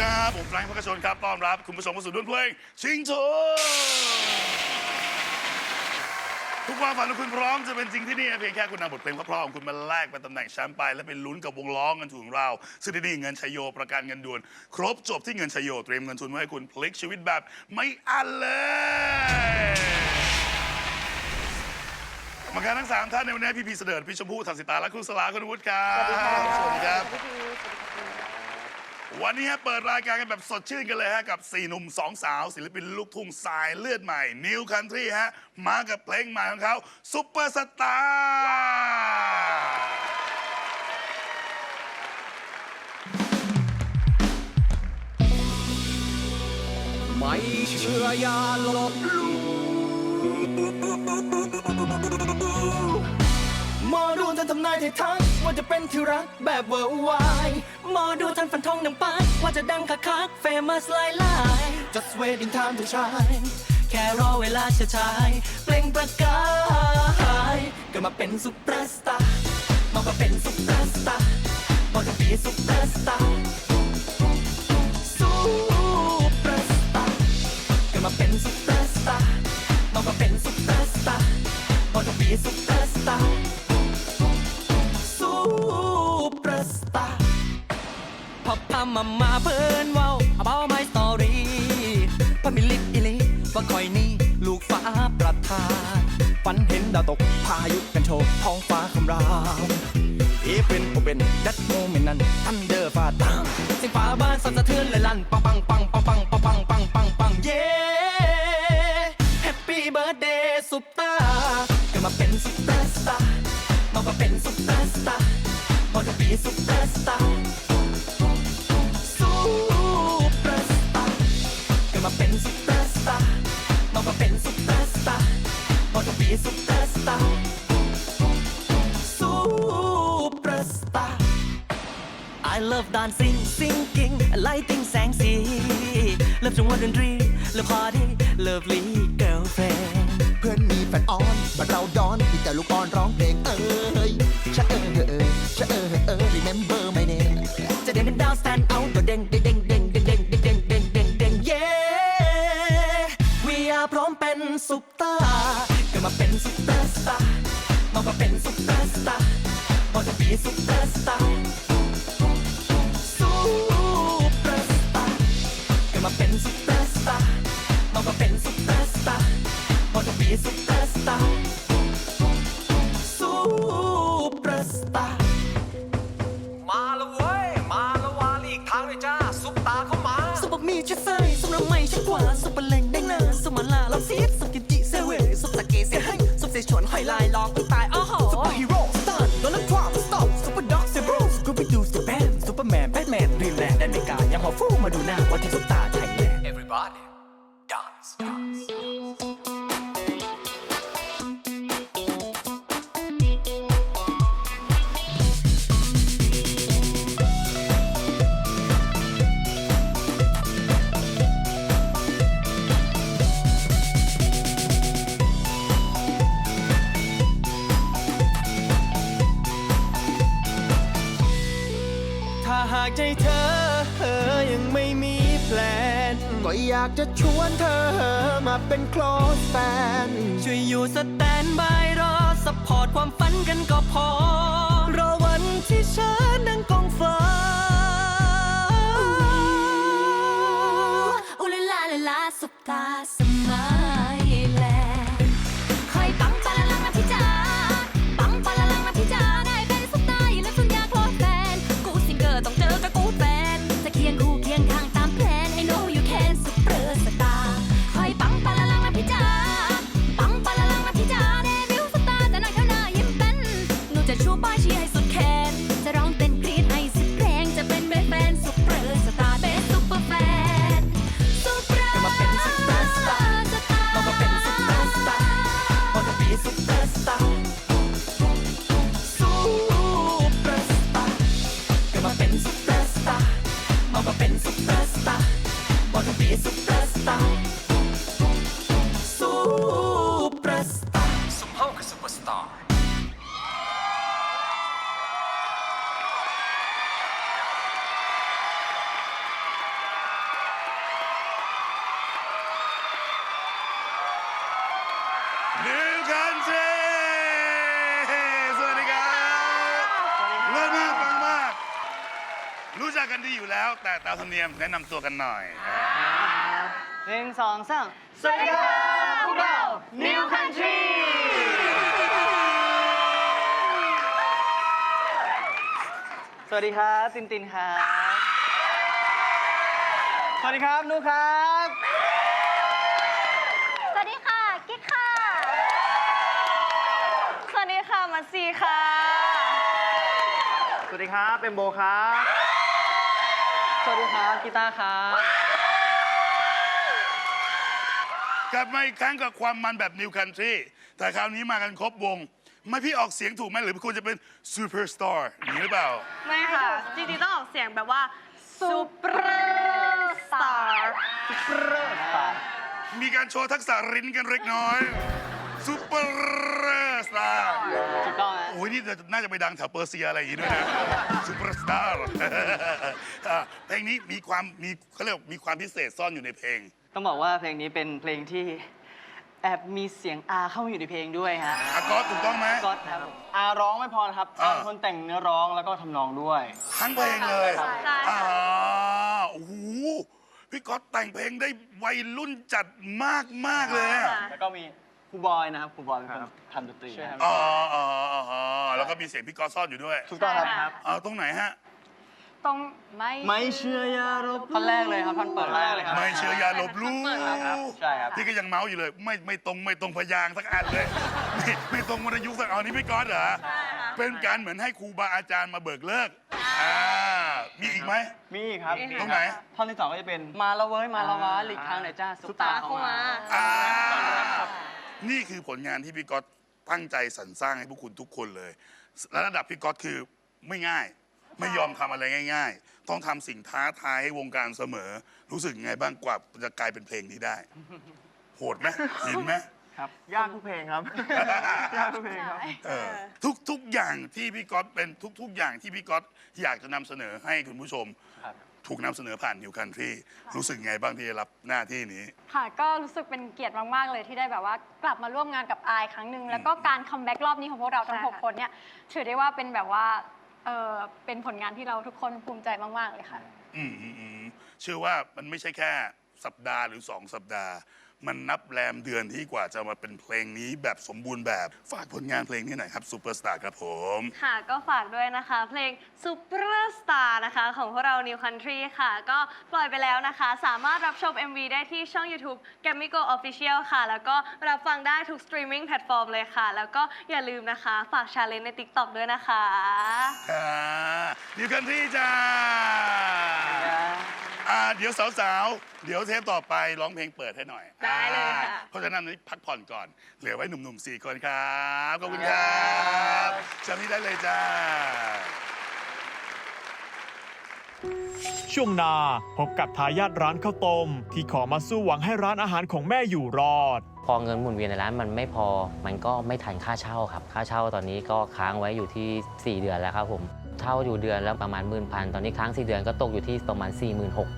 ครับ ผมแฟรงค์พักชนครับ ต้อนรับคุณผู้ชมเข้าสู่ดวลเพลงชิงโชทุกความฝันของคุณพร้อมจะเป็นจริงที่นี่เพียงแค่คุณนำบทเพลงเพราะๆของคุณมาแลกเป็นตำแหน่งแชมป์ไป และเป็นลุ้นกับวงล้อเงินทุนของเรา ซึ่งที่นี่เงินชัยโยประกันเงินด่วน ครบจบที่เงินชัยโยเตรียมเงินทุนไว้ให้คุณพลิกชีวิตแบบไม่อันเลยกรรมการทั้งสามท่านในวันนี้พี่พีเสดิร์ดพี่ชมพู่ทันสิตาและครูสลาคุณวุฒิครับสวัสดีครับวั วันนี้ฮะเปิดรายการกันแบบสดชื่นกันเลยฮะ กับ4หนุ่ม2 สาว ศิลปินลูกทุ่งสายเลือดใหม่ New Country ฮะ มากับเพลงใหม่ของเขาซุปเปอร์สตาร์ไม่เชื่ออย่าลบลู่ หมอดูท่านทำนายไทายทักว่าจะเป็นที่รักแบบเวอร์วายหมอดูท่านฟันธงดังปักว่าจะดังคักคักเฟมัสหลายหลาย just waiting time to shine แค่รอเวลาชะชาย เปล่งประกายก็มาเป็นซุปเปอร์สตาร์มาเป็นซุปเปอร์สตาร์มาเป็นซุปเปอร์สตาร์ มามาเพิ่นเว้า about my story พอมีลิปอีลิว่าคอยนี่ลูกฟ้าประทานฝันเห็นดาวตกพายุกันโชกท้องฟ้าคำรามเอเป็นโอเป็นดัดโมเมนต์นั้นทันเดอร์ฟ้าตามเสียงฟ้าบ้านสั่นสะเทือนเลยลั่นปังปังปังปังปังปังปังปังปังเย้แฮปปี้เบิร์ดเดย์ซุปตาร์ก็มาเป็นซุปเปอร์สตาร์มาเป็นซุปเปอร์สตาร์มาก็เป็นซุปเปอร์สตาร์าร์ I love dancing singing lighting แสงสี Love จังหวะดนตรี Love party lovely girlfriend เพื่อนมีแฟนออน บัดเราดอน มีแต่ลูกอ่อนร้องเพลง ซุปเปอร์สตาร์ซุปเปอร์สตาร์ก็มาเป็นซุปเปอร์สตาร์มาก็เป็นซุปเปอร์สตาร์มาจะเป็นซุปเปอร์สตาร์ซุปเปอร์สตาร์มาแล้วเว้ย มาแล้ววาลีกทางเลยจ้าซุปตาเข้ามาสุปมีชัดไซสุปน้ำไม่ชัดกว่าสุปเล็งได้นาสุมาลาลองซีดสุกินจิเซเวสุปสเกเซให้สุปเสฉวนหอยลายลอง มาดูหน้าว่าที่ซุปตาไทยแลนด์ Everybody dance dance ากจะชวนเธอมาเป็น close fan ช่วยอยู่สแตนบายรอสปอร์ตความฝันกันก็พอ รอวันที่ฉันนั่งกองฟ้า อูลลาลาลาสบตาส จักกันดีอยู่แล้ว แต่ตามธรรมเนียมแนะนำตัวกันหน่อย หนึ่งสองสามสวัสดีครับพวกเรา New Country สวัสดีครับ ตินตินครับ สวัสดีครับนุครับ สวัสดีค่ะ กิ๊กค่ะ สวัสดีค่ะ มัสซีค่ะ สวัสดีครับเป็นโบครับ สวัสดีครับกีตาร์ครับ กลับมาอีกครั้งกับความมันแบบ New Country แต่คราวนี้มากันครบวง ไม่พี่ออกเสียงถูกไหมหรือควรจะเป็น Superstar อย่างนี้หรือเปล่า ไม่ค่ะ จริงๆต้องออกเสียงแบบว่าซูเปอร์สตาร์มีการโชว์ทักษะรินกันเล็กน้อย Superstar ถูกต้องฮะ โอ้ยนี่น่าจะไปดังแถวเปอร์เซียอะไรอย่างงี้ด้วยนะ Superstar อะเพลงนี้มีความมีเขาเรียกว่ามีความพิเศษซ่อนอยู่ในเพลง ต้องบอกว่าเพลงนี้เป็นเพลงที่แอบมีเสียงอาเข้ามาอยู่ในเพลงด้วยฮะอากอสถูกต้องไหม ก็ครับอาร้องไม่พอนะครับอ่า อาคนแต่งเนื้อร้องแล้วก็ทำนองด้วย ทั้งเพลงเลยใช่อ่าค่ะโอ้โหพี่ก๊อตแต่งเพลงได้วัยรุ่นจัดมากมากๆเลยอะ แล้วก็มี ครูบอยนะครับครูบอยเป็นคนทำดนตรีช่วยครับ อ๋ออ๋ออ๋ออ๋อแล้วก็มีเสียงพี่ก๊อตซ่อนอยู่ด้วยถูกต้องครับอ่าตรงไหนฮะ ตรงไม่ไม่เชื่ออย่าลบท่อนแรกเลยครับท่อนเปิดแรกเลยครับ ไม่เชื่ออย่าลบลู่ครับใช่ครับ ที่ก็ยังเมาส์อยู่เลย ไม่ไม่ตรงไม่ตรงพยางค์สักอันเลย ไม่ไม่ตรงวรรณยุกต์สักเอานี่พี่ก๊อตเหรอเป็นการเหมือนให้ครูบาอาจารย์มาเบิกเลิกอ่ามีอีกไหม มีอีกครับตรงไหน ท่อนที่สองก็จะเป็นมาละเว้ยมาละวะหลีกทางไหนจ้าซุปตาเข้ามาอ่า นี่คือผลงานที่พี่ก๊อตตั้งใจสรรสร้างให้พวกคุณทุกคนเลย และระดับพี่ก๊อตคือไม่ง่าย ไม่ยอมทำอะไรง่าย ๆ ต้องทำสิ่งท้าทายให้วงการเสมอ รู้สึกยังไงบ้างกว่าจะกลายเป็นเพลงนี้ได้ โหดไหมหินไหม ครับยากทุกเพลงครับ ยากทุกเพลงครับ เออทุกทุกอย่างที่พี่ก๊อตเป็นทุกทุกอย่างที่พี่ก๊อตอยากจะนำเสนอให้คุณผู้ชม ครับ ถูกนำเสนอผ่านนิวคันทรีรู้สึกไงบ้างที่ได้รับหน้าที่นี้ ค่ะก็รู้สึกเป็นเกียรติมาก ๆ เลยที่ได้แบบว่ากลับมาร่วมงานกับอายครั้งหนึ่งแล้วก็การคัมแบ็กรอบนี้ของพวกเราทั้ง ใช่หกค่ะคนเนี่ยถือได้ว่าเป็นแบบว่าเออเป็นผลงานที่เราทุกคนภูมิใจมาก ๆ เลยค่ะ อืมอืมอืมเชื่อว่ามันไม่ใช่แค่สัปดาห์หรือสองสัปดาห์ มันนับแรมเดือนที่กว่าจะมาเป็นเพลงนี้แบบสมบูรณ์แบบ ฝากผลงานเพลงนี้หน่อยครับซูเปอร์สตาร์ครับผม ค่ะก็ฝากด้วยนะคะ เพลง Superstar นะคะ ของพวกเรา New Country ค่ะ ก็ปล่อยไปแล้วนะคะ สามารถรับชม MV ได้ที่ช่อง YouTube g a m m y Go Official ค่ะ แล้วก็รับฟังได้ทุก streaming platform เลยค่ะ แล้วก็อย่าลืมนะคะ ฝากชาเลนจ์ใน TikTok ด้วยนะคะ ค่ะนิวคันทรีจ้า อ่าเดี๋ยวสาวๆ เดี๋ยวเทปต่อไปร้องเพลงเปิดให้หน่อยได้เลยค่ะ อ่าเพราะฉะนั้นวันนี้พักผ่อนก่อน เหลือไว้หนุ่มๆสี่คนครับขอบคุณครับเชิญนี่ได้เลยจ้า ช่วงหนาพบกับทายาทร้านข้าวต้ม ที่ขอมาสู้หวังให้ร้านอาหารของแม่อยู่รอด พอเงินหมุนเวียนในร้านมันไม่พอ มันก็ไม่ทันค่าเช่าครับ ค่าเช่าตอนนี้ก็ค้างไว้อยู่ที่ 4 เดือนแล้วครับผม เช่าอยู่เดือนแล้วประมาณหมื่นพัน ตอนนี้ค้าง 4 เดือนก็ตกอยู่ที่ประมาณ 4 6 0 0 0